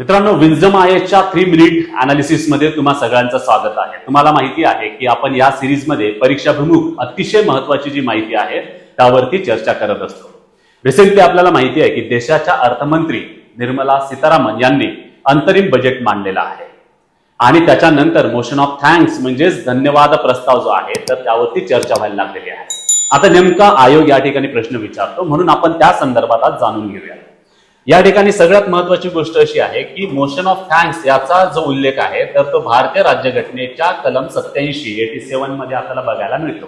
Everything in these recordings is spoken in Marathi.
मित्रांनो विन्झम आयच्या थ्री मिनिट अनालिसिसमध्ये तुम्हा सगळ्यांचं स्वागत आहे. तुम्हाला माहिती आहे की आपण या सिरीजमध्ये परीक्षाभिमुख अतिशय महत्वाची जी माहिती आहे त्यावरती चर्चा करत असतो. रिसेंटली आपल्याला माहिती आहे की देशाच्या अर्थमंत्री निर्मला सीतारामन यांनी अंतरिम बजेट मांडलेलं आहे. आणि त्याच्यानंतर मोशन ऑफ थँक्स म्हणजेच धन्यवाद प्रस्ताव जो आहे तर त्यावरती चर्चा व्हायला लागलेली आहे. आता नेमका आयोग या ठिकाणी प्रश्न विचारतो म्हणून आपण त्या संदर्भात आज जाणून घेऊया. या ठिकाणी सगळ्यात महत्वाची गोष्ट अशी आहे की मोशन ऑफ थँक्स याचा जो उल्लेख आहे तर तो भारतीय राज्यघटनेच्या कलम सत्याऐंशी एटी सेव्हनमध्ये आपल्याला बघायला मिळतो.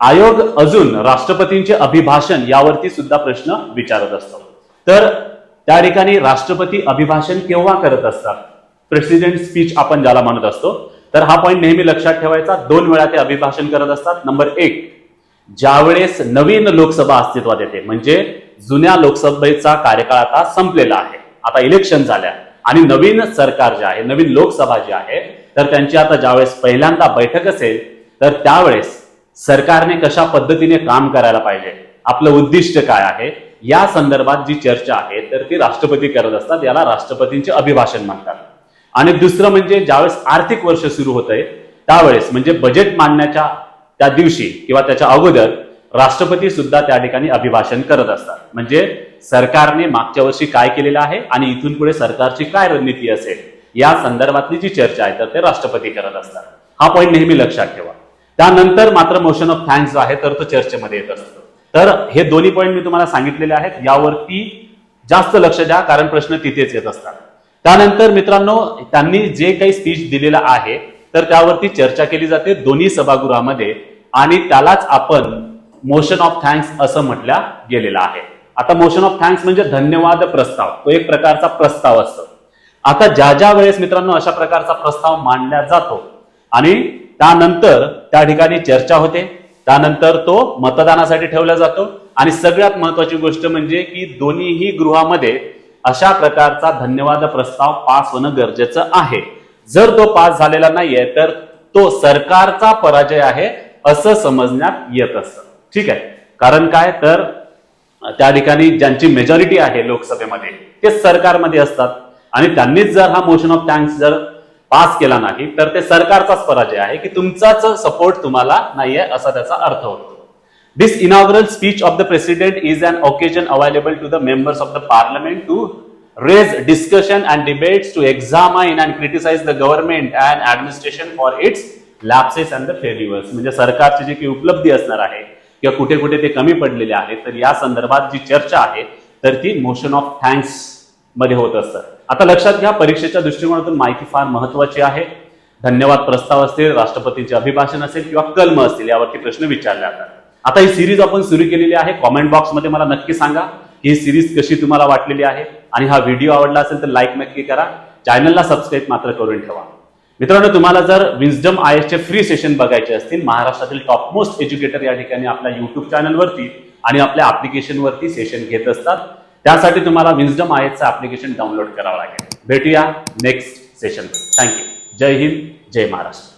आयोग अजून राष्ट्रपतींचे अभिभाषण यावरती सुद्धा प्रश्न विचारत असतो. तर त्या ठिकाणी राष्ट्रपती अभिभाषण केव्हा करत असतात? प्रेसिडेंट स्पीच आपण ज्याला म्हणत असतो. तर हा पॉईंट नेहमी लक्षात ठेवायचा. दोन वेळा ते अभिभाषण करत असतात. नंबर एक ज्यावेळेस नवीन लोकसभा अस्तित्वात येते म्हणजे जुन्या लोकसभेचा कार्यकाळ आता संपलेला आहे. आता इलेक्शन झाल्या. आणि नवीन सरकार जे आहे नवीन लोकसभा जी आहे तर त्यांची आता ज्यावेळेस पहिल्यांदा बैठक असेल तर त्यावेळेस सरकारने कशा पद्धतीने काम करायला पाहिजे आपलं उद्दिष्ट काय आहे या संदर्भात जी चर्चा आहे तर ती राष्ट्रपती करत असतात याला राष्ट्रपतींचे अभिभाषण म्हणतात. आणि दुसरं म्हणजे ज्यावेळेस आर्थिक वर्ष सुरू होत आहे त्यावेळेस म्हणजे बजेट मांडण्याच्या त्या दिवशी किंवा त्याच्या अगोदर राष्ट्रपती सुद्धा त्या ठिकाणी अभिभाषण करत असतात. म्हणजे सरकारने मागच्या वर्षी काय केलेलं आहे आणि इथून पुढे सरकारची काय रणनीती असेल या संदर्भातली जी चर्चा आहे तर ते राष्ट्रपती करत असतात. हा पॉईंट नेहमी लक्षात ठेवा. त्यानंतर मात्र मोशन ऑफ थँक्स जो आहे तर तो चर्चेमध्ये येत असतो. तर हे दोन्ही पॉईंट मी तुम्हाला सांगितलेले आहेत यावरती जास्त लक्ष द्या कारण प्रश्न तिथेच येत असतात. त्यानंतर मित्रांनो त्यांनी जे काही स्पीच दिलेलं आहे तर त्यावरती चर्चा केली जाते दोन्ही सभागृहामध्ये आणि त्यालाच आपण मोशन ऑफ थँक्स असं म्हटल्या गेलेलं आहे. आता मोशन ऑफ थँक्स म्हणजे धन्यवाद प्रस्ताव. तो एक प्रकारचा प्रस्ताव असतो. आता ज्या ज्या वेळेस मित्रांनो अशा प्रकारचा प्रस्ताव मांडला जातो आणि त्यानंतर त्या ठिकाणी चर्चा होते त्यानंतर तो मतदानासाठी ठेवला जातो आणि सगळ्यात महत्वाची गोष्ट म्हणजे की दोन्हीही गृहामध्ये अशा प्रकारचा धन्यवाद प्रस्ताव पास होणं गरजेचं आहे. जर तो पास झालेला नाहीये तर तो सरकारचा पराजय आहे असं समजण्यात येत असतं. ठीक आहे. कारण काय? तर त्या ठिकाणी ज्यांची मेजॉरिटी आहे लोकसभेमध्ये ते सरकारमध्ये असतात. आणि त्यांनीच जर हा मोशन ऑफ थँक्स जर पास केला नाही तर ते सरकारचाच पराजय आहे की तुमचाच सपोर्ट तुम्हाला नाहीये असा त्याचा अर्थ होतो. This inaugural speech of the president is an occasion available to the members of the parliament to raise discussion and debates to examine and criticise the government and administration for its lapses and the failures म्हणजे सरकारची जी काही उपलब्धी असणार आहे किंवा कुठे कुठे ते कमी पडलेले आहे तर या संदर्भात जी चर्चा आहे तर ती मोशन ऑफ थँक्समध्ये होत असतं. आता लक्षात घ्या परीक्षेच्या दृष्टिकोनातून माहिती फार महत्वाची आहे. धन्यवाद प्रस्ताव असतील राष्ट्रपतींचे अभिभाषण असेल किंवा कलम असतील यावरती प्रश्न विचारले जातात. आता ही सिरीज आपण सुरू केलेली आहे कॉमेंट बॉक्समध्ये मला नक्की सांगा ही सिरीज कशी तुम्हाला वाटलेली आहे आणि हा व्हिडिओ आवडला असेल तर लाईक नक्की करा. चॅनलला सबस्क्राईब मात्र करून ठेवा. मित्रांनो तुम्हाला जर विजडम आय चे फ्री सेशन बघायचे असतील महाराष्ट्रातील टॉप मोस्ट एज्युकेटर या ठिकाणी आपल्या युट्यूब चॅनलवरती आणि आपल्या ऍप्लिकेशनवरती सेशन घेत असतात. त्यासाठी तुम्हाला विजडम आय एसचं ऍप्लिकेशन डाउनलोड करावं लागेल. भेटूया नेक्स्ट सेशन थँक्यू जय हिंद जय महाराष्ट्र.